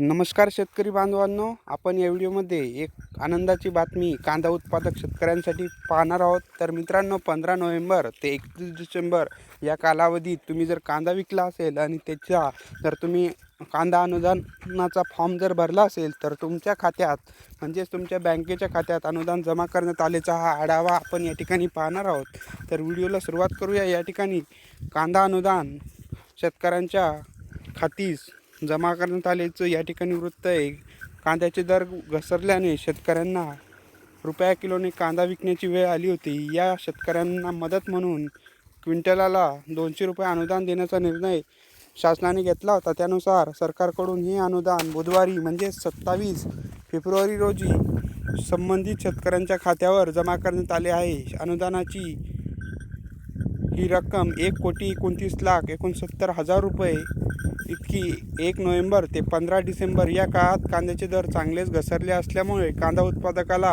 नमस्कार शेतकरी बांधवांनो आपण या व्हिडिओमध्ये एक आनंदाची बातमी कांदा उत्पादक शेतकऱ्यांसाठी पाहणार आहोत. तर मित्रांनो पंधरा नोव्हेंबर ते एकतीस डिसेंबर या कालावधीत तुम्ही जर कांदा विकला असेल आणि त्याच्या जर तुम्ही कांदा अनुदानाचा फॉर्म जर भरला असेल तर तुमच्या खात्यात म्हणजेच तुमच्या बँकेच्या खात्यात अनुदान जमा करण्यात आल्याचा हा आढावा आपण या ठिकाणी पाहणार आहोत. तर व्हिडिओला सुरुवात करूया. या ठिकाणी कांदा अनुदान शेतकऱ्यांच्या खातीस जमा करण्यात आल्याचं या ठिकाणी वृत्त आहे कांद्याचे दर घसरल्याने शेतकऱ्यांना रुपया किलोने कांदा विकण्याची वेळ आली होती. या शेतकऱ्यांना मदत म्हणून क्विंटलाला दोनशे रुपये अनुदान देण्याचा निर्णय शासनाने घेतला होता. त्यानुसार सरकारकडून हे अनुदान बुधवारी म्हणजे सत्तावीस फेब्रुवारी रोजी संबंधित शेतकऱ्यांच्या खात्यावर जमा करण्यात आले आहे. अनुदानाची ही रक्कम एक कोटी एकोणतीस लाख एकोणसत्तर हजार रुपये इतकी एक नोव्हेंबर ते पंधरा डिसेंबर या काळात कांद्याचे दर चांगलेच घसरले असल्यामुळे कांदा उत्पादकाला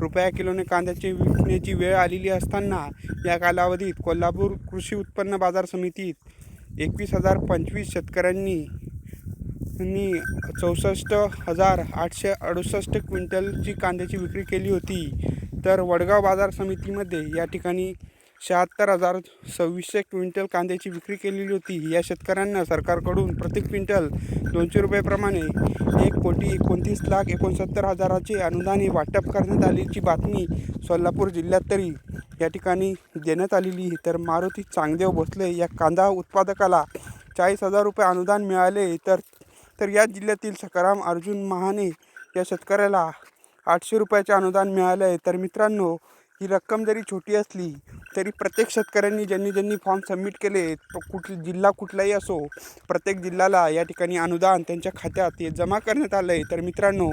रुपया किलोने कांद्याची विकण्याची वेळ आलेली असताना या कालावधीत कोल्हापूर कृषी उत्पन्न बाजार समितीत एकवीस हजार पंचवीस शेतकऱ्यांनी चौसष्ट हजार आठशे अडुसष्ट क्विंटलची कांद्याची विक्री केली होती. तर वडगाव बाजार समितीमध्ये या ठिकाणी शहात्तर हजार सव्वीसशे क्विंटल कांद्याची विक्री केलेली होती. या शेतकऱ्यांना सरकारकडून प्रति क्विंटल दोनशे रुपयेप्रमाणे एक कोटी एकोणतीस लाख एकोणसत्तर हजाराचे अनुदान हे वाटप करण्यात आल्याची बातमी सोलापूर जिल्ह्यात तरी या ठिकाणी देण्यात आलेली तर मारुती चांगदेव भोसले या कांदा उत्पादकाला चाळीस हजार रुपये अनुदान मिळाले तर तर या जिल्ह्यातील सकाराम अर्जुन महाने या शेतकऱ्याला आठशे रुपयाचे अनुदान मिळाले आहे. तर मित्रांनो ही रक्कम जरी छोटी असली तरी प्रत्येक शेतकऱ्यांनी ज्यांनी ज्यांनी फॉर्म सबमिट केले तो कुठ जिल्हा कुठलाही असो प्रत्येक जिल्ह्याला या ठिकाणी अनुदान त्यांच्या खात्यात हे जमा करण्यात आलं आहे तर मित्रांनो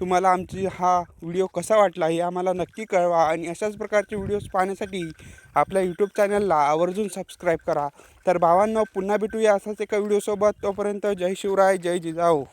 तुम्हाला आमची हा व्हिडिओ कसा वाटला हे आम्हाला नक्की कळवा आणि अशाच प्रकारचे व्हिडिओज पाहण्यासाठी आपल्या यूट्यूब चॅनलला आवर्जून सबस्क्राईब करा. तर भावांना पुन्हा भेटूया असाच एका व्हिडिओसोबत. तोपर्यंत जय शिवराय जय जिजाऊ.